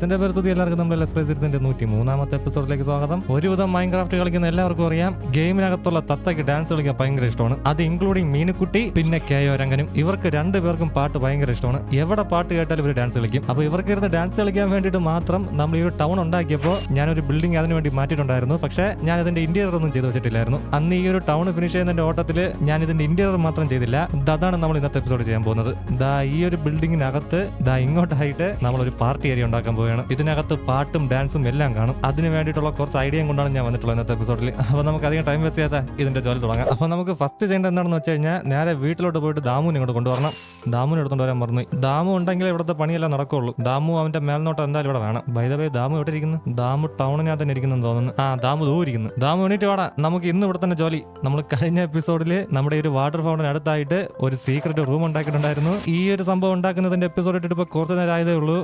ഗൈസിന്റെ പരിസ്ഥിതി എല്ലാവർക്കും നമ്മുടെ ലെസ് സീരീസിന്റെ നൂറ്റി മൂന്നാമത്തെ എപ്പിസോഡിലേക്ക് സ്വാഗതം. ഒരുവിധം മൈൻക്രാഫ്റ്റ് കളിക്കുന്ന എല്ലാവർക്കും അറിയാം. ഗെയിമിനകത്തുള്ള തത്തയ്ക്ക് ഡാൻസ് കളിക്കാൻ ഭയങ്കര ഇഷ്ടമാണ്. അത് ഇൻക്ലൂഡിംഗ് മീനുക്കുട്ടി പിന്നെ കെ ഒ രംഗനും. ഇവർക്ക് രണ്ടുപേർക്കും പാട്ട് ഭയങ്കര ഇഷ്ടമാണ്. എവിടെ പാട്ട് കേട്ടാലും ഇവർ ഡാൻസ് കളിക്കും. അപ്പോൾ ഇവർക്ക് ഇരുന്ന് ഡാൻസ് കളിക്കാൻ വേണ്ടിയിട്ട് മാത്രം നമ്മൾ ഈ ഒരു ടൗൺ ഉണ്ടാക്കിയപ്പോൾ ഞാനൊരു ബിൽഡിംഗ് അതിന് വേണ്ടി മാറ്റിയിട്ടുണ്ടായിരുന്നു. പക്ഷേ ഞാൻ അതിന്റെ ഇന്റീരിയർ ഒന്നും ചെയ്തു വെച്ചിട്ടില്ലായിരുന്നു. അന്ന് ഈ ഒരു ടൗൺ ഫിനിഷ് ചെയ്യുന്നതിന്റെ ഓട്ടത്തിൽ ഞാൻ ഇതിന്റെ ഇന്റീരിയർ മാത്രം ചെയ്തില്ല. അതാണ് നമ്മൾ ഇന്നത്തെ എപ്പിസോഡ് ചെയ്യാൻ പോകുന്നത്. ദാ ഈ ഒരു ബിൽഡിങ്ങിനകത്ത് ദാ ഇങ്ങോട്ടായിട്ട് നമ്മൾ ഒരു പാർട്ടി ഏരിയ ഉണ്ടാക്കാൻ പോവുകയാണ് ഇതിനകത്ത് പാട്ടും ഡാൻസും എല്ലാം കാണും. അതിന് വേണ്ടിയിട്ടുള്ള കുറച്ച് ഐഡിയയും കൊണ്ടാണ് ഞാൻ വന്നിട്ടുള്ളത് ഇന്നത്തെ എപ്പിസോഡിൽ അപ്പോൾ നമുക്ക് അധികം ടൈം വെച്ച് ചെയ്താൽ ഇതിന്റെ ജോലി തുടങ്ങാം. അപ്പോൾ നമുക്ക് ഫസ്റ്റ് ചെയ്യേണ്ടത് എന്താണെന്ന് വെച്ച് കഴിഞ്ഞാൽ നേരെ വീട്ടിലോട്ട് പോയിട്ട് ദാമുവിനെ ഇങ്ങോട്ട് കൊണ്ടുവരണം. ദാമുവിനെ എടുത്തുകൊണ്ട് വരാൻ മറന്നു ദാമു ഉണ്ടെങ്കിൽ ഇവിടുത്തെ പണിയെല്ലാം നടക്കുള്ളൂ. ദാമു അവന്റെ മേൽനോട്ടം എന്തായാലും ഇവിടെ വേണം. ബൈദവേ ദാമു എവിടെ ഇരിക്കുന്നു ദാമു ടൗണിനകത്ത് തന്നെ ഇരിക്കുന്നു തോന്നുന്നു. ആ ദാമു ദൂ ഇരിക്കുന്നു. ദാമു എണീറ്റ് വാടാ. നമുക്ക് ഇന്ന് ഇവിടെ തന്നെ ജോലി. നമ്മൾ കഴിഞ്ഞ എപ്പിസോഡിൽ നമ്മുടെ ഒരു വാട്ടർ ഫൗണ്ടൻ അടുത്തായിട്ട് ഒരു സീക്രട്ട് റൂം ഉണ്ടാക്കിയിട്ടുണ്ടായിരുന്നു. ഈ ഒരു സംഭവം ഉണ്ടാക്കുന്നതിന്റെ എപ്പിസോഡ് ഇട്ടിട്ട് ഇപ്പോൾ കുറച്ച് നേരം ആയതേ ഉള്ളൂ.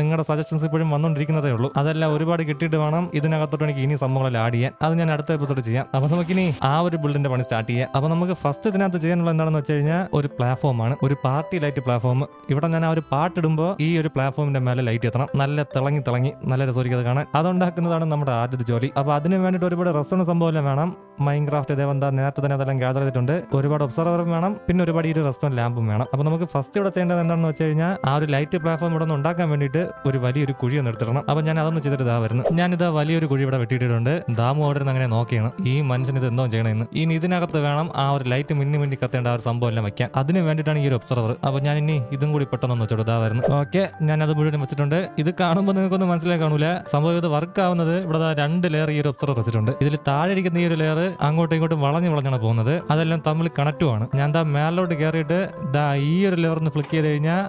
നിങ്ങളുടെ സജഷൻസ് ഇപ്പോഴും വന്നുകൊണ്ടിരിക്കുന്നതേ ഉള്ളൂ. അതെല്ലാം ഒരുപാട് കിട്ടിയിട്ട് വേണം ഇതിനകത്തോട്ട് എനിക്ക് ഇനി സംഭവങ്ങളെല്ലാം ആഡ് അത് ഞാൻ അടുത്ത എപ്പിസോഡ് ചെയ്യാം. അപ്പൊ നമുക്കിനി ആ ഒരു ബിൽഡിന്റെ പണി സ്റ്റാർട്ട് ചെയ്യാം. അപ്പൊ നമുക്ക് ഫസ്റ്റ് ഇതിനകത്ത് ചെയ്യാനുള്ള എന്താണെന്ന് വെച്ച് കഴിഞ്ഞാൽ ഒരു പ്ലാറ്റ്ഫോമാണ് ഒരു പാർട്ടി ലൈറ്റ് പ്ലാറ്റ്ഫോം ഇവിടെ ഞാൻ ആ ഒരു പാട്ടിടുമ്പോൾ ഈ ഒരു പ്ലാറ്റ്ഫോമിന്റെ മേലെ ലൈറ്റ് എത്തണം. നല്ല തിളങ്ങി തിളങ്ങി നല്ല രസമായിരിക്കും അത് കാണാൻ. അതുണ്ടാക്കുന്നതാണ് നമ്മുടെ ആദ്യത്തെ ജോലി. അപ്പൊ അതിന് വേണ്ടിയിട്ട് ഒരുപാട് റെസ്റ്റോറന്റ് സംഭവം വേണം. മൈൻക്രാഫ്റ്റ് ദേവന്ത നേരത്തെ തന്നെ അതെല്ലാം ഗ്യാദർ ചെയ്തിട്ടുണ്ട്. ഒരുപാട് ഒബ്സർവറും വേണം. പിന്നെ ഒരുപാട് ഈ ഒരു റെസ്റ്റോറന്റ് ലാമ്പും വേണം. അപ്പൊ നമുക്ക് ഫസ്റ്റ് ഇവിടെ ചെയ്യേണ്ടത് എന്താണെന്ന് വെച്ച് കഴിഞ്ഞാൽ ആ ഒരു ലൈറ്റ് പ്ലാറ്റ്ഫോം ഇവിടെ നിന്ന് ഉണ്ടാക്കാൻ വേണ്ടിയിട്ട് ഒരു വലിയൊരു കുഴി ഒന്ന് എടുത്തിടണം അപ്പൊ ഞാൻ അതൊന്ന് ചെയ്തിട്ട് ഇതാ വരുന്നു. ഞാനിതാ വലിയൊരു കുഴി ഇവിടെ വെട്ടിയിട്ടുണ്ട് ദാമു അവിടെ നിന്ന് അങ്ങനെ നോക്കിയാണ്. ഈ മനുഷ്യൻ ഇത് എന്തോ ചെയ്യണമെന്ന് ഇനി ഇതിനകത്ത് വേണം ആ ഒരു ലൈറ്റ് മിന്നി മിന്നി കത്തേണ്ട ആ ഒരു സംഭവം എല്ലാം വെക്കാൻ. അതിന് വേണ്ടിയിട്ടാണ് ഈ ഒരു ഒബ്സർവർ അപ്പൊ ഞാൻ ഇനി ഇതും കൂടി പെട്ടെന്ന് വരുന്നു. ഓക്കെ ഞാൻ അത് മുഴുവൻ വെച്ചിട്ടുണ്ട്. ഇത് കാണുമ്പോൾ നിങ്ങൾക്കൊന്നും മനസ്സിലായി കാണൂല. സംഭവം ഇത് വർക്ക് ആവുന്നത് ഇവിടെ രണ്ട് ലെയർ ഈ ഒരു ഒബ്സർവർ വെച്ചിട്ടുണ്ട്. ഇതിൽ താഴെ ഇരിക്കുന്ന ഈ ഒരു ലെയർ അങ്ങോട്ടും ഇങ്ങോട്ടും വളഞ്ഞു വളഞ്ഞാണ് പോകുന്നത്. അതെല്ലാം തമ്മിൽ കണക്റ്റുമാണ് ഞാൻ ദാ മേലോട്ട് കയറിയിട്ട് ദാ ഈ ഒരു ലെയർ ഒന്ന് ഫ്ലിക്ക് ചെയ്ത് കഴിഞ്ഞാൽ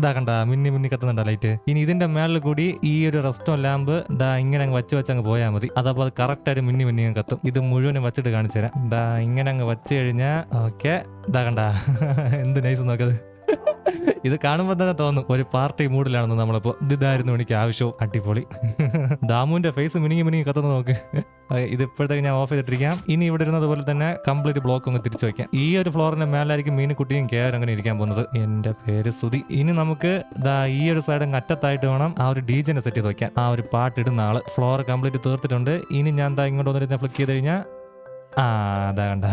ഇതാ കണ്ട മിന്നി മിന്നി കത്തുന്നുണ്ട ലൈറ്റ് ഇനി ഇതിന്റെ മേളിൽ കൂടി ഈ ഒരു റെസ്റ്റോ ലാമ്പ് ദാ ഇങ്ങനെ അങ്ങ് വെച്ച് വെച്ച് അങ്ങ് പോയാൽ മതി. അതപ്പോൾ അത് കറക്റ്റ് ആയിട്ട് മിന്നി മിന്നി കത്തും. ഇത് മുഴുവനും വെച്ചിട്ട് കാണിച്ചു തരാം. ദാ ഇങ്ങനെ അങ്ങ് വെച്ച് കഴിഞ്ഞാൽ ഓക്കെ ഇതാ കണ്ട. എന്ത് നൈസ് നോക്കത്. ഇത് കാണുമ്പോൾ തന്നെ തോന്നും ഒരു പാർട്ടി മൂഡിലാണെന്ന് നമ്മളിപ്പോ. ഇതായിരുന്നു എനിക്ക് ആവശ്യവും. അടിപൊളി. ദാമുവിന്റെ ഫേസ് മിനിങ്ങി മിനിങ്ങി കത്തുന്ന നോക്ക്. ഇത് ഇപ്പോഴത്തേക്ക് ഞാൻ ഓഫ് ചെയ്തിട്ടിരിക്കാം. ഇനി ഇവിടെ ഇരുന്നതുപോലെ തന്നെ കംപ്ലീറ്റ് ബ്ലോക്ക് ഒന്ന് തിരിച്ചു വയ്ക്കാം ഈ ഒരു ഫ്ലോറിന്റെ മേലായിരിക്കും മീനുകുട്ടിയും കെയർ അങ്ങനെ ഇരിക്കാൻ പോകുന്നത്. എന്റെ പേര് സുതി ഇനി നമുക്ക് ഈ ഒരു സൈഡ് അങ്ങ് അറ്റത്തായിട്ട് വേണം ആ ഒരു ഡീജനെ സെറ്റ് ചെയ്ത് വയ്ക്കാൻ ആ ഒരു പാട്ട് ഇടുന്ന ആൾ. Floor complete തീർത്തിട്ടുണ്ട്. ഇനി ഞാൻ ദാ ഇങ്ങോട്ട് വന്നിട്ട് ഫ്ലിക്ക് ചെയ്ത് കഴിഞ്ഞാൽ ആ അതാ കണ്ട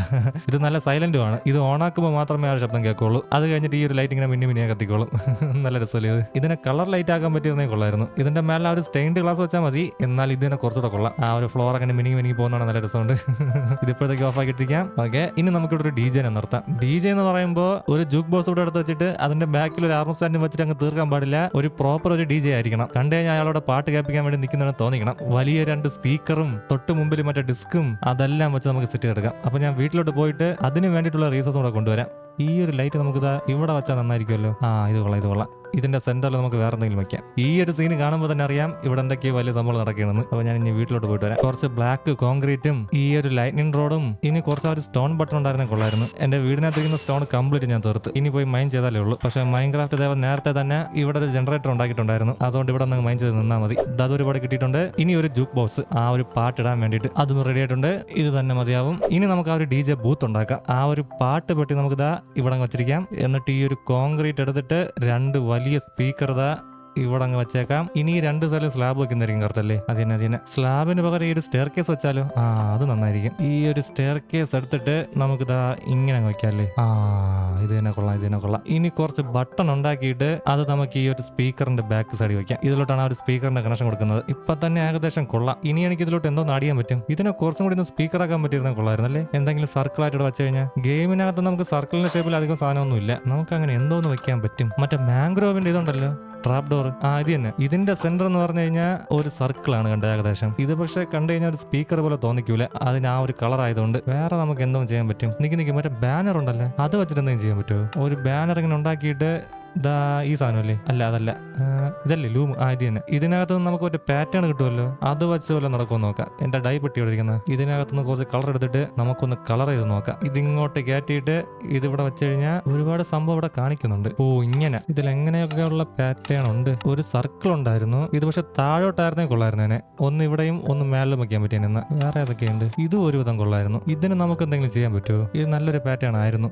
ഇത് നല്ല സൈലന്റും ആണ്. ഇത് ഓണാക്കുമ്പോൾ മാത്രമേ ആ ശബ്ദം കേൾക്കുള്ളൂ. അത് കഴിഞ്ഞിട്ട് ഈ ഒരു ലൈറ്റ് ഇങ്ങനെ മിന്നി മിന്നിയാ കത്തിക്കോളും. നല്ല രസമല്ലേ ഇത്. ഇതിനെ കളർ ലൈറ്റ് ആക്കാൻ പറ്റിയിരുന്നേ കൊള്ളായിരുന്നു. ഇതിന്റെ മേലെ ആ ഒരു സ്റ്റെയിൻഡ് ഗ്ലാസ് വെച്ചാൽ മതി. എന്നാൽ ഇതിനെ കുറച്ചുകൂടെ കൊള്ളാം. ആ ഒരു ഫ്ലോർ അങ്ങനെ മിനിങ്ങി മിനിങ്ങി പോകുന്നതാണ് നല്ല രസമുണ്ട്. ഇതിപ്പോഴത്തേക്ക് ഓഫ് ആക്കിയിട്ടിരിക്കാം. ഓക്കെ ഇനി നമുക്കിവിടെ ഒരു ഡി ജെ നിർത്താം. ഡി ജെ എന്ന് പറയുമ്പോൾ ഒരു ജൂക്ക് ബോക്സ് ഇവിടെ എടുത്ത് വെച്ചിട്ട് അതിന്റെ ബാക്കിൽ ഒരു ആർമ സ്റ്റാൻഡ് വെച്ചിട്ട് അങ്ങ് തീർക്കാൻ പാടില്ല. ഒരു പ്രോപ്പർ ഒരു ഡി ജെ ആയിരിക്കണം. കണ്ടേ ഞാൻ അയാളോട് പാട്ട് കേൾപ്പിക്കാൻ വേണ്ടി നിൽക്കുന്നതെന്ന് തോന്നിക്കണം. വലിയ രണ്ട് സ്പീക്കറും തൊട്ട് മുമ്പിൽ മറ്റേ ഡിസ്കും അതെല്ലാം വെച്ച് നമുക്ക് സെറ്റ് കിടക്കാം അപ്പൊ ഞാൻ വീട്ടിലോട്ട് പോയിട്ട് അതിന് വേണ്ടിയിട്ടുള്ള റീസസ് കൂടെ കൊണ്ടുവരാം. ഈ ഒരു ലൈറ്റ് നമുക്ക് ഇവിടെ വെച്ചാൽ നന്നായിരിക്കുമല്ലോ. ആ ഇത് കൊള്ളാം ഇത് കൊള്ളാം. ഇതിന്റെ സെന്ററിൽ നമുക്ക് വേറെ എന്തെങ്കിലും വെക്കാം. ഈ ഒരു സീൻ കാണുമ്പോൾ തന്നെ അറിയാം ഇവിടെ എന്തൊക്കെയോ വലിയ സംഭവം നടക്കണമെന്ന് അപ്പൊ ഞാൻ ഇനി വീട്ടിലോട്ട് പോയിട്ട് വരാം. കുറച്ച് ബ്ലാക്ക് കോൺക്രീറ്റും ഈ ഒരു ലൈറ്റിംഗ് റോഡും ഇനി കുറച്ച് ഒരു സ്റ്റോൺ ബട്ടൺ ഉണ്ടായിരുന്ന കൊള്ളായിരുന്നു. എന്റെ വീടിനകത്തിരിക്കുന്ന സ്റ്റോൺ കംപ്ലീറ്റ് ഞാൻ തീർത്ത്. ഇനി പോയി മൈൻ ചെയ്താലേ ഉള്ളൂ. പക്ഷേ മൈൻക്രാഫ്റ്റ് ദേവൻ നേരത്തെ തന്നെ ഇവിടെ ഒരു ജനറേറ്റർ ഉണ്ടാക്കിയിട്ടുണ്ടായിരുന്നു. അതുകൊണ്ട് ഇവിടെ നിന്ന് മൈൻ ചെയ്ത് നിന്നാൽ മതി. അത് ഒരുപാട് കിട്ടിയിട്ടുണ്ട്. ഇനി ഒരു ജൂക്ക് ബോക്സ് ആ ഒരു പാട്ട് ഇടാൻ വേണ്ടിയിട്ട്. അതും റെഡി ആയിട്ടുണ്ട്. ഇത് തന്നെ മതിയാവും. ഇനി നമുക്ക് ആ ഒരു ഡി ജെ ബൂത്ത് ഉണ്ടാക്കാം. ആ ഒരു പാട്ട് പെട്ടി നമുക്ക് ഇതാ ഇവിടെ വെച്ചിരിക്കാം. എന്നിട്ട് ഈ ഒരു കോൺക്രീറ്റ് എടുത്തിട്ട് രണ്ട് സ്പീക്കർ ഇതാ ഇവിടെ അങ്ങ് വെച്ചേക്കാം. ഇനി രണ്ട് സ്ഥലം സ്ലാബ് വെക്കുന്നതായിരിക്കും കറക്റ്റ് അല്ലേ? അതിനെ അതിനെ സ്ലാബിന് പകരം ഈ ഒരു സ്റ്റെയർ കേസ് വെച്ചാലോ? ആ അത് നന്നായിരിക്കും. ഈ ഒരു സ്റ്റെയർ കേസ് എടുത്തിട്ട് നമുക്ക് ഇതാ ഇങ്ങനെ അങ്ങ് വെക്കാല്ലേ ആ ഇത് തന്നെ കൊള്ളാം ഇത് തന്നെ കൊള്ളാം. ഇനി കുറച്ച് ബട്ടൺ ഉണ്ടാക്കിയിട്ട് അത് നമുക്ക് ഈ ഒരു സ്പീക്കറിന്റെ ബാക്ക് സൈഡിൽ വെക്കാം. ഇതിലോട്ടാണ് ആ ഒരു സ്പീക്കറിന്റെ കണക്ഷൻ കൊടുക്കുന്നത്. ഇപ്പൊ തന്നെ ഏകദേശം കൊള്ളാം. ഇനി എനിക്ക് ഇതിലോട്ട് എന്തോ നാടിയാൻ പറ്റും. ഇതിനെ കുറച്ചും കൂടി ഒന്ന് സ്പീക്കർ ആക്കാൻ പറ്റിയിരുന്ന കൊള്ളായിരുന്നല്ലേ എന്തെങ്കിലും സർക്കിൾ ആയിട്ട് വെച്ച് കഴിഞ്ഞാൽ ഗെയിമിനകത്ത് നമുക്ക് സർക്കിളിന്റെ ഷേപ്പിൽ അധികം സാധനമൊന്നുമില്ല. നമുക്ക് അങ്ങനെ എന്തോന്ന് വെക്കാൻ പറ്റും. മറ്റേ മാംഗ്രോവിന്റെ ഇതുണ്ടല്ലോ. ട്രാപ്പ് ഡോർ ആ ഇത് തന്നെ ഇതിന്റെ സെന്റർ എന്ന് പറഞ്ഞു കഴിഞ്ഞാൽ ഒരു സർക്കിൾ ആണ് കണ്ടത് ഏകദേശം. ഇത് പക്ഷെ കണ്ടു കഴിഞ്ഞാൽ ഒരു സ്പീക്കർ പോലെ തോന്നിക്കൂല. അതിന് ആ ഒരു കളർ ആയതുകൊണ്ട് വേറെ നമുക്ക് എന്തോ ചെയ്യാൻ പറ്റും. നിക്ക് നിക്ക് മറ്റേ ബാനർ ഉണ്ടല്ലേ? അത് വെച്ചിട്ട് എന്തെങ്കിലും ചെയ്യാൻ പറ്റുമോ? ഒരു ബാനർ ഇങ്ങനെ ഉണ്ടാക്കിയിട്ട് ദാ ഈ സാധനമല്ലേ? അല്ല അതല്ല. ഇതല്ലേ ലൂം ആ ഇത് തന്നെ. ഇതിനകത്ത് നിന്ന് നമുക്ക് ഒരു പാറ്റേൺ കിട്ടുമല്ലോ? അത് വെച്ച് പോലെ നടക്കുമെന്ന് നോക്കാം. എന്റെ ഡൈ പെട്ടി ഇരിക്കുന്നത് ഇതിനകത്ത് നിന്ന് കുറച്ച് കളർ എടുത്തിട്ട് നമുക്കൊന്ന് കളർ ചെയ്ത് നോക്കാം. ഇതിങ്ങോട്ട് കയറ്റിയിട്ട് ഇതിവിടെ വെച്ച് കഴിഞ്ഞാൽ ഒരുപാട് സംഭവം ഇവിടെ കാണിക്കുന്നുണ്ട്. ഓ ഇങ്ങനെ. ഇതിൽ എങ്ങനെയൊക്കെയുള്ള പാറ്റേൺ ഉണ്ട്? ഒരു സർക്കിൾ ഉണ്ടായിരുന്നു. ഇത് പക്ഷെ താഴോട്ടായിരുന്നേ കൊള്ളായിരുന്നേനെ ഒന്ന് ഇവിടെയും ഒന്ന് മേളിലും വെക്കാൻ പറ്റിയ വേറെ ഏതൊക്കെയുണ്ട്? ഇതും ഒരുവിധം കൊള്ളായിരുന്നു. ഇതിന് നമുക്ക് എന്തെങ്കിലും ചെയ്യാൻ പറ്റുമോ? ഇത് നല്ലൊരു പാറ്റേൺ ആയിരുന്നു.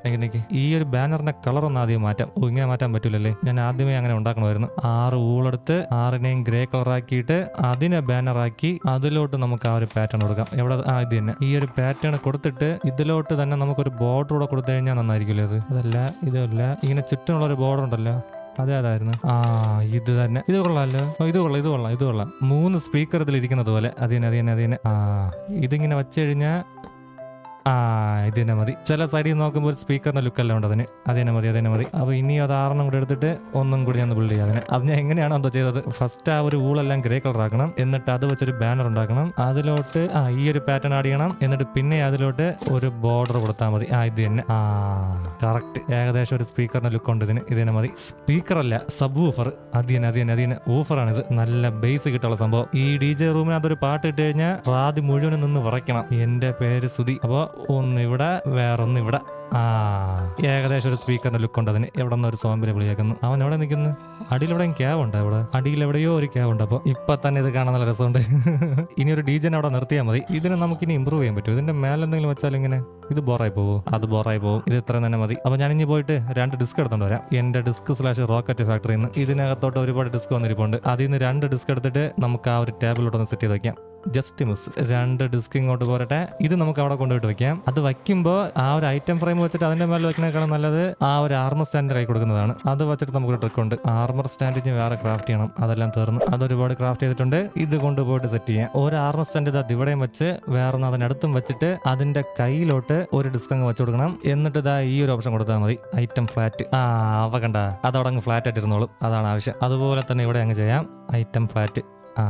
ഈ ഒരു ബാനറിന്റെ കളർ ഒന്ന് ആദ്യം മാറ്റാം. ഓ ഇങ്ങനെ മാറ്റാൻ പറ്റൂല. പറ്റില്ലല്ലേ ഞാൻ ആദ്യമേ അങ്ങനെ ഉണ്ടാക്കണമായിരുന്നു. ആറ് ഊളെടുത്ത് ആറിനെയും ഗ്രേ കളർ ആക്കിയിട്ട് അതിനെ ബാനർ ആക്കി അതിലോട്ട് നമുക്ക് ആ ഒരു പാറ്റേൺ കൊടുക്കാം. എവിടെ? ആ തന്നെ. ഈ ഒരു പാറ്റേൺ കൊടുത്തിട്ട് ഇതിലോട്ട് തന്നെ നമുക്കൊരു ബോർഡർ കൂടെ കൊടുത്തു കഴിഞ്ഞാൽ നന്നായിരിക്കില്ലേ അത് അതല്ല ഇതല്ല. ഇങ്ങനെ ചുറ്റുമുള്ള ഒരു ബോർഡർ ഉണ്ടല്ലോ. അതെ അതായിരുന്നു ആ ഇത് തന്നെ. ഇത് കൊള്ളാമല്ലോ ഇത് കൊള്ളാം ഇത് കൊള്ളാം ഇത് കൊള്ളാം. മൂന്ന് സ്പീക്കർ ഇതിൽ ഇരിക്കുന്നത് പോലെ. അതിന് അതിന് അത് തന്നെ അത് തന്നെ. ആ ഇതിങ്ങനെ വെച്ച് കഴിഞ്ഞാൽ ആ ഇത് തന്നെ മതി. ചില സൈഡിൽ നോക്കുമ്പോൾ ഒരു സ്പീക്കറിന്റെ ലുക്ക് ഉണ്ട് അതിന്. അത് തന്നെ മതി അത് തന്നെ മതി. അപ്പോൾ ഇനി അത് ആറെണ്ണം കൂടി എടുത്തിട്ട് ഒന്നും കൂടി ഞാൻ ബിൽഡ് ചെയ്യാം അതിന്. അത് ഞാൻ എങ്ങനെയാണോ എന്തോ ചെയ്തത്. ഫസ്റ്റ് ആ ഒരു ഊളെല്ലാം ഗ്രേ കളർ ആക്കണം. എന്നിട്ട് അത് വെച്ചൊരു ബാനർ ഉണ്ടാക്കണം. അതിലോട്ട് ആ ഈ ഒരു പാറ്റേൺ ആഡ് ചെയ്യണം. എന്നിട്ട് പിന്നെ അതിലോട്ട് ഒരു ബോർഡർ കൊടുത്താൽ മതി. ആ ഇത് തന്നെ. ആ കറക്റ്റ് ഏകദേശം ഒരു സ്പീക്കറിന്റെ ലുക്ക് ഉണ്ട് ഇതിന്. ഇത് തന്നെ മതി. സ്പീക്കർ അല്ല സബ് ഊഫർ അത് തന്നെ അത് തന്നെ അത് തന്നെ. ഊഫറാണ് ഇത് നല്ല ബേസ് കിട്ടുള്ള സംഭവം. ഈ ഡി ജെ റൂമിനകത്ത് ഒരു പാട്ട് ഇട്ട് കഴിഞ്ഞാൽ റാതി മുഴുവനും നിന്ന് വിറയ്ക്കണം. എന്റെ പേര് സുധി. അപ്പോൾ ഒന്ന് ഇവിടെ വേറൊന്ന് ഇവിടെ ആ ഏകദേശം ഒരു സ്പീക്കറിന്റെ ലുക്ക് ഉണ്ട് അതിന്. എവിടെ നിന്ന് ഒരു സോമ്പിനെ വിളിയാക്കുന്നു. അവൻ എവിടെ നിൽക്കുന്നു? അടിയിൽ എവിടെയും ക്യാവ് ഉണ്ട് അവിടെ അടിയിൽ എവിടെയോ ഒരു ക്യാവ് ഉണ്ട് അപ്പോൾ. ഇപ്പൊ തന്നെ ഇത് കാണാൻ നല്ല രസമുണ്ട്. ഇനി ഒരു ഡീജൻ അവിടെ നിർത്തിയാൽ മതി. ഇതിനെ നമുക്ക് ഇനി ഇമ്പ്രൂവ് ചെയ്യാൻ പറ്റും ഇതിന്റെ മേലെ എന്തെങ്കിലും വെച്ചാൽ ഇങ്ങനെ ഇത് ബോറായി പോകും അത് ബോറായി പോകും ഇത് ഇത്ര തന്നെ മതി. അപ്പൊ ഞാൻ ഇനി പോയിട്ട് രണ്ട് ഡിസ്ക് എടുത്തോണ്ട് വരാം. എന്റെ ഡിസ്ക് സ്ലാഷ് റോക്കറ്റ് ഫാക്ടറിയിൽ നിന്ന് ഇതിനകത്തോട്ട് ഒരുപാട് ഡിസ്ക് വന്നിരിപ്പുണ്ട്. അതിൽ നിന്ന് രണ്ട് ഡിസ്ക് എടുത്തിട്ട് നമുക്ക് ആ ഒരു ടേബിളിലോട്ട് ഒന്ന് സെറ്റ് ചെയ്ത് വെക്കാം. ജസ്റ്റ് മിസ് രണ്ട് ഡിസ്ക് ഇങ്ങോട്ട് പോരട്ടെ. ഇത് നമുക്ക് അവിടെ കൊണ്ടുപോയിട്ട് വെക്കാം. അത് വയ്ക്കുമ്പോൾ ആ ഒരു ഐറ്റം ഫ്രെയിം വെച്ചിട്ട് അതിന്റെ മേലെ വെക്കുന്നതിനേക്കാളും നല്ലത് ആ ഒരു ആർമർ സ്റ്റാൻഡ് കൈ കൊടുക്കുന്നതാണ്. അത് വെച്ചിട്ട് നമുക്ക് ട്രിക്ക് ഉണ്ട്. ആർമർ സ്റ്റാൻഡിന് വേറെ ക്രാഫ്റ്റ് ചെയ്യണം. അതെല്ലാം തീർന്നു. അത് ഒരുപാട് ക്രാഫ്റ്റ് ചെയ്തിട്ടുണ്ട്. ഇത് കൊണ്ടുപോയിട്ട് സെറ്റ് ചെയ്യാം. ഒരു ആർമർ സ്റ്റാൻഡ് ഇത് ഇവിടെയും വെച്ച് വേറെ അതിനടുത്തും വെച്ചിട്ട് അതിന്റെ കയ്യിലോട്ട് ഒരു ഡിസ്ക് അങ്ങ് വെച്ചു കൊടുക്കണം. എന്നിട്ട് ഇതാ ഈ ഒരു ഓപ്ഷൻ കൊടുത്താൽ മതി. ഐറ്റം ഫ്ലാറ്റ് ആ അവ കണ്ട. അതവിടെ അങ്ങ് ഫ്ലാറ്റ് ആയിട്ട് ഇരുന്നോളും അതാണ് ആവശ്യം. അതുപോലെ തന്നെ ഇവിടെ അങ്ങ് ചെയ്യാം. ഐറ്റം ഫ്ലാറ്റ് ആ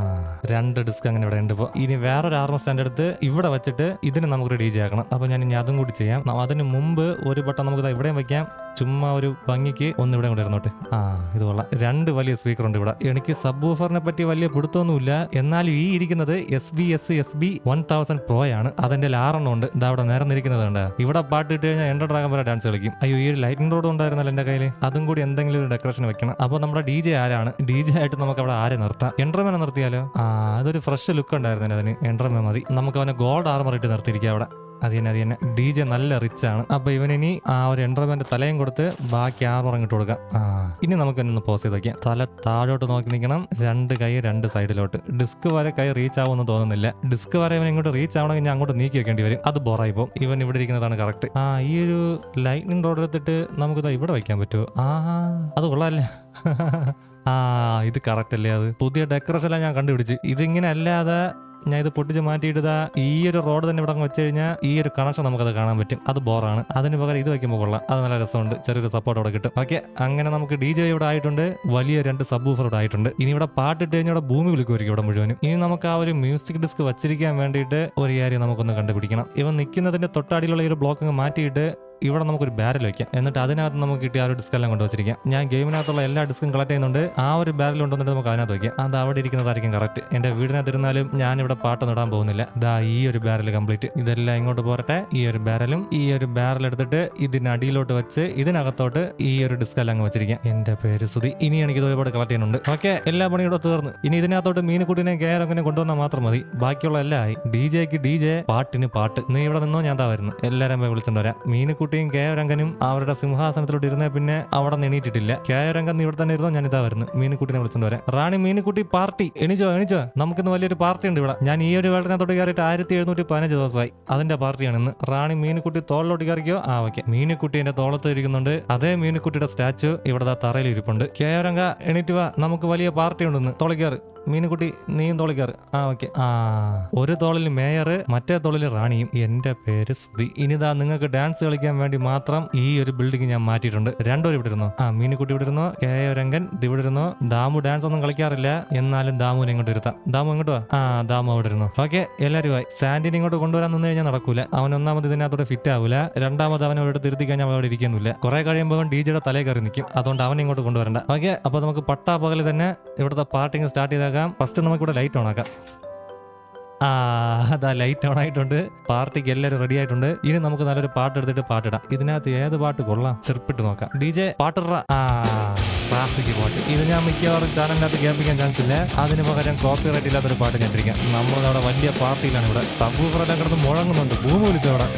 രണ്ട് ഡിസ്ക് അങ്ങനെ ഇവിടെ ഉണ്ട്. ഇനി വേറൊരു ആർമർ സ്റ്റാൻഡ് എടുത്ത് ഇവിടെ വെച്ചിട്ട് ഇതിന് നമുക്ക് ഡി ജെ ആക്കണം. അപ്പോൾ ഞാൻ ഇനി അതും കൂടി ചെയ്യാം. അതിന് മുമ്പ് ഒരു ബട്ടൺ നമുക്ക് ഇവിടെയും വെക്കാം. ചുമ്മാ ഒരു ഭംഗിക്ക് ഒന്ന് ഇവിടെ കൂടെ ഇരുന്നോട്ടെ. ആ ഇത് കൊള്ളാം. രണ്ട് വലിയ സ്പീക്കർ ഉണ്ട് ഇവിടെ. എനിക്ക് സബ് ഊഫറിനെ പറ്റി വലിയ പിടുത്തമൊന്നുമില്ല. എന്നാലും ഈ ഇരിക്കുന്നത് S B S S B one thousand pro ആണ്. അതിന്റെ ആറെണ്ണം ഉണ്ട്. ഇതാ അവിടെ നിരന്നിരിക്കുന്നത് ഉണ്ട് ഇവിടെ പാട്ട് ഇട്ട് കഴിഞ്ഞാൽ എന്റെ ഡ്രാഗൻ വരെ ഡാൻസ് കളിക്കും. അയ്യോ ഈ ഒരു ലൈറ്റിംഗ് റോഡ് ഉണ്ടായിരുന്നല്ലോ എന്റെ കയ്യിൽ അതും കൂടി എന്തെങ്കിലും ഒരു ഡെക്കറേഷൻ വെക്കണം. അപ്പോൾ നമ്മുടെ ഡി ജെ ആരാണ്? ഡി ജെ ആയിട്ട് നമുക്ക് അവിടെ ആരെ നിർത്താം? എൻട്രമേനെ നിർത്തിയാലോ? ആ അതൊരു ഫ്രഷ് ലുക്ക് ഉണ്ടായിരുന്നു അതിന്. എൻട്രമേ മതി. നമുക്ക് അവനെ ഗോൾഡ് ആർമർ ഇട്ട് നിർത്തിയിരിക്കാം അവിടെ. അത് തന്നെ അത് തന്നെ. ഡി ജെ നല്ല റിച്ച് ആണ്. അപ്പൊ ഇവനിനി ആ ഒരു എൻഡർമെന്റ് തലയും കൊടുത്ത് ബാക്കി ആർമർ ഇട്ട് കൊടുക്കാം. ആ ഇനി നമുക്ക് ഒന്ന് പോസ് ചെയ്ത് വയ്ക്കാം തല താഴോട്ട് നോക്കി നിൽക്കണം. രണ്ട് കൈ രണ്ട് സൈഡിലോട്ട് ഡിസ്ക് വരെ കൈ റീച്ച് ആവുമെന്ന് തോന്നുന്നില്ല. ഡിസ്ക് വരെ ഇവൻ ഇങ്ങോട്ട് റീച്ച് ആവണമെങ്കിൽ ഞാൻ അങ്ങോട്ട് നീക്കി വെക്കേണ്ടി വരും. അത് ബോറായി പോകും. ഇവൻ ഇവിടെ ഇരിക്കുന്നതാണ് കറക്റ്റ് ആ ഈ ഒരു ലൈറ്റ്നിങ് റോഡ് എടുത്തിട്ട് നമുക്ക് ദാ ഇവിടെ വയ്ക്കാൻ പറ്റുമോ? ആ അത് കൊള്ളാല്ലേ? ആ ഇത് കറക്റ്റ് അല്ലേ അത്? പുതിയ ഡെക്കറേഷൻ എല്ലാം ഞാൻ കണ്ടുപിടിച്ച്. ഇതിങ്ങനെ അല്ലാതെ ഞാൻ ഇത് പൊട്ടിച്ച് മാറ്റിയിട്ട് ഈ ഒരു റോഡ് തന്നെ ഇവിടെ വെച്ച് കഴിഞ്ഞാൽ ഈ ഒരു കണക്ഷൻ നമുക്കത് കാണാൻ പറ്റും. അത് ബോറാണ് അതിന് പകരം ഇത് വയ്ക്കുമ്പോൾ കൊള്ളാം. അത് നല്ല രസമുണ്ട്. ചെറിയൊരു സപ്പോർട്ട് അവിടെ കിട്ടും. ഓക്കെ അങ്ങനെ നമുക്ക് ഡി ജെ ഇവിടെ ആയിട്ടുണ്ട്. വലിയ രണ്ട് സബ് ഊഫർ ഇവിടെ ആയിട്ടുണ്ട്. ഇനി ഇവിടെ പാട്ടിട്ട് കഴിഞ്ഞാൽ ഇവിടെ ഭൂമി വിളിക്കുമായിരിക്കും ഇവിടെ മുഴുവനും. ഇനി നമുക്ക് ആ ഒരു മ്യൂസിക് ഡിസ്ക് വച്ചിരിക്കാൻ വേണ്ടിയിട്ട് ഒരു കാര്യം നമുക്കൊന്ന് കണ്ടുപിടിക്കണം. ഇവ നിൽക്കുന്നതിന്റെ തൊട്ടടിയിലുള്ള ഈ ഒരു ബ്ലോക്ക് അങ്ങ് മാറ്റിയിട്ട് ഇവിടെ നമുക്കൊരു ബാരൽ വെക്കാം. എന്നിട്ട് അതിനകത്ത് നമുക്ക് കിട്ടിയ ആ ഒരു ഡിസ്ക് എല്ലാം കൊണ്ടുവച്ചിരിക്കാം ഞാൻ ഗെയിമിനകത്തുള്ള എല്ലാ ഡിസ്കും കളക്ട് ചെയ്യുന്നുണ്ട്. ആ ഒരു ബാരൽ ഉണ്ടെന്നിട്ട് നമുക്ക് അതിനകത്ത് വയ്ക്കാം അത് അവിടെ ഇരിക്കുന്നതായിരിക്കും കറക്റ്റ് എന്റെ വീടിനകത്ത് ഇരുന്നാലും ഞാൻ ഇവിടെ പാട്ട് നടാൻ പോകുന്നില്ല. ദാ ഈ ഒരു ബാരൽ കംപ്ലീറ്റ് ഇതെല്ലാം ഇങ്ങോട്ട് പോരട്ടെ. ഈ ഒരു ബാരലും ഈ ഒരു ബാരൽ എടുത്തിട്ട് ഇതിനടിയിലോട്ട് വെച്ച് ഇതിനകത്തോട്ട് ഈ ഒരു ഡിസ്ക് എല്ലാം അങ്ങ് വെച്ചിരിക്കാം. എന്റെ പേര് സുധി ഇനി എനിക്ക് ഒരുപാട് കളക്ട് ചെയ്യുന്നുണ്ട്. ഓക്കെ എല്ലാ പണിയും ഇവിടെ തീർന്നു. ഇനി ഇതിനകത്തോട്ട് മീനുക്കുട്ടിനെ കയറങ്ങനെ കൊണ്ടുവന്നാൽ മാത്രം മതി. ബാക്കിയുള്ള എല്ലാം ആയി. ഡി ജെക്ക് ഡി ജെ പാട്ടിന് പാട്ട്. നീ ഇവിടെ നിന്നോ ഞാൻ താ വരുന്നു. എല്ലാരും പോയി വിളിച്ചോണ്ട് വരാം. മീനുക്കുട്ടിയും കെ രംഗനും അവരുടെ സിംഹാസനത്തിലോട്ട് ഇരുന്നേ പിന്നെ അവിടെ എണീറ്റിട്ടില്ല. കെ രംഗൻ ഇവിടെ തന്നെ ഇരുന്നോ? ഞാൻ ഇതാ വരുന്നു മീനുക്കുട്ടിനെ വിളിച്ചോണ്ട് വരാം. റാണി മീനുക്കുട്ടി പാർട്ടി. എണീച്ചോ എണീച്ചോ? നമുക്കിന്ന് വലിയൊരു പാർട്ടി ഉണ്ട് ഇവിടെ. ഞാൻ ഈ ഒരു വേളത്തിനകത്തോട്ട് കയറിയിട്ട് ആയിരത്തി എഴുന്നൂറ്റി പതിനഞ്ച് ദിവസമായി. അതിന്റെ പാർട്ടിയാണ് ഇന്ന്. റാണി മീനുക്കുട്ടി തോളിലോട്ട് കയറിക്കോ? ആ ഓക്കെ. മീനുക്കുട്ടി എന്റെ തോളത്ത് ഇരിക്കുന്നുണ്ട്. അതേ മീനുക്കുട്ടിയുടെ സ്റ്റാച്ചു ഇവിടെ തറയിൽ ഇരിപ്പുണ്ട്. കെ രംഗ എണീറ്റ് വാ. നമുക്ക് വലിയ പാർട്ടി ഉണ്ടെന്ന്. തോളിക്കയറ് മീനുകുട്ടി നീയും തോളിക്കയറ് ആ ഓക്കെ. ആ. ഒരു തോളിൽ മേയർ മറ്റേ തോളിൽ റാണിയും. എന്റെ പേര് സുധി ഇനിതാ നിങ്ങൾക്ക് ഡാൻസ് കളിക്കാൻ വേണ്ടി മാത്രം ഈ ഒരു ബിൽഡിംഗ് ഞാൻ മാറ്റിയിട്ടുണ്ട്. രണ്ടുപേരും ഇവിടെ ഇരുന്നു? ആ മീനുകുട്ടി ഇവിടെ ഇരുന്നു? കെ രംഗൻ ഇവിടെ ഇരുന്നു? ദാമു ഡാൻസ് ഒന്നും കളിക്കാറില്ല. എന്നാലും ദാമുവിനെ ഇങ്ങോട്ട് ഇരുത്താം. ദാമു ഇങ്ങോട്ട് ആ ദാമു അവിടെ ഇരുന്നു? ഓക്കെ എല്ലാവരും ആയി സാൻഡിനെ ഇങ്ങോട്ട് കൊണ്ടുവരാൻ നിന്ന് കഴിഞ്ഞാൽ നടക്കൂല. അവൻ ഒന്നാമത് ഇതിനകത്തോടെ ഫിറ്റ് ആവില്ല രണ്ടാമത് അവൻ അവിടെ തിരുത്തി കഴിഞ്ഞാൽ അവിടെ ഇരിക്കുന്നില്ല. കുറെ കഴിയുമ്പോൾ ഡി ജിയുടെ തലയിൽ കയറി നിൽക്കും. അതുകൊണ്ട് അവനെ ഇങ്ങോട്ട് കൊണ്ടുവരണ്ട. ഓക്കെ അപ്പൊ നമുക്ക് പട്ടാ പകൽ തന്നെ ഇവിടുത്തെ പാർട്ടിങ് സ്റ്റാർട്ട് ചെയ്തേക്കാം. ഫസ്റ്റ് നമുക്ക് ഇവിടെ ലൈറ്റ് ഓൺ ആക്കാം. അതാ ലൈറ്റ് ഓൺ ആയിട്ടുണ്ട്. പാർട്ടിക്ക് എല്ലാവരും റെഡി ആയിട്ടുണ്ട്. ഇനി നമുക്ക് നല്ലൊരു പാട്ട് എടുത്തിട്ട് പാട്ടിടാം. ഇതിനകത്ത് ഏത് പാട്ട് കൊള്ളാം? ചെറുപ്പിട്ട് നോക്കാം. ഡി ജെ പാട്ടിട ആ ക്ലാസിക് പാട്ട്. ഇത് ഞാൻ മിക്കവാറും ചാനലിനകത്ത് കേൾപ്പിക്കാൻ ചാൻസ് ഇല്ല. അതിന് പകരം കോപ്പി റൈറ്റ് ഇല്ലാത്തൊരു പാട്ട് കണ്ടിരിക്കാം നമ്മളവിടെ വലിയ പാർട്ടിയിലാണ് ഇവിടെ. സബൂഫറെല്ലാം കിടന്ന് മുഴങ്ങുന്നുണ്ട്. ഭൂമി വിളിക്കും അവിടെ.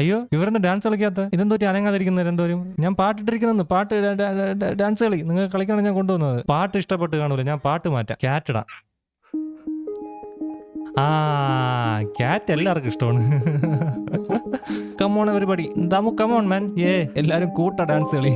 അയ്യോ ഇവരൊന്നും ഡാൻസ് കളിക്കാത്ത? ഇതെന്തോ അനങ്ങാതിരിക്കുന്ന രണ്ടുപേരും. ഞാൻ പാട്ടിട്ടിരിക്കുന്നു പാട്ട് ഡാൻസ് കളി. നിങ്ങൾ കളിക്കാനാണ് ഞാൻ കൊണ്ടുവന്നത്. പാട്ട് ഇഷ്ടപ്പെട്ട് കാണൂല. ഞാൻ പാട്ട് മാറ്റാം. ക്യാറ്റിടാം ആ ക്യാറ്റ് എല്ലാവർക്കും ഇഷ്ടമാണ്. കമോൺ പരിപാടി ദമു കമോൺ മാൻ ഏ എല്ലാരും കൂട്ട ഡാൻസ് കളി.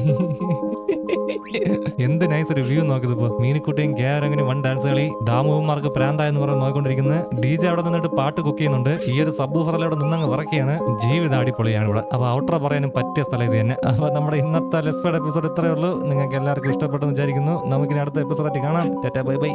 എന്ത് നൈസ് റിവ്യൂ വ്യൂ നോക്കിയതിപ്പോ മീനിക്കുട്ടിയും കേരങ്ങനെ വൺ ഡാൻസ് കളി. ദാമുമാർക്ക് പ്രാന്തായെന്ന് പറഞ്ഞ് നോക്കിക്കൊണ്ടിരിക്കുന്നത് ഡി ജെ അവിടെ നിന്നിട്ട് പാട്ട് കുക്ക് ചെയ്യുന്നുണ്ട്. ഈ ഒരു സബ് അവിടെ നിന്നങ്ങ് വിറക്കുകയാണ് ജീവിതം അടിപൊളിയാണ് ഇവിടെ. അപ്പൊ ഔട്ടർ പറയാനും പറ്റിയ സ്ഥലം ഇത് തന്നെ. അപ്പൊ നമ്മുടെ ഇന്നത്തെ ലെസ്പേഡ് എപ്പിസോഡ് ഇത്രയേ ഉള്ളൂ. നിങ്ങൾക്ക് എല്ലാവർക്കും ഇഷ്ടപ്പെട്ടെന്ന് വിചാരിക്കുന്നു. നമുക്കിനി അടുത്ത എപ്പിസോഡായിട്ട് കാണാം. Tata bye bye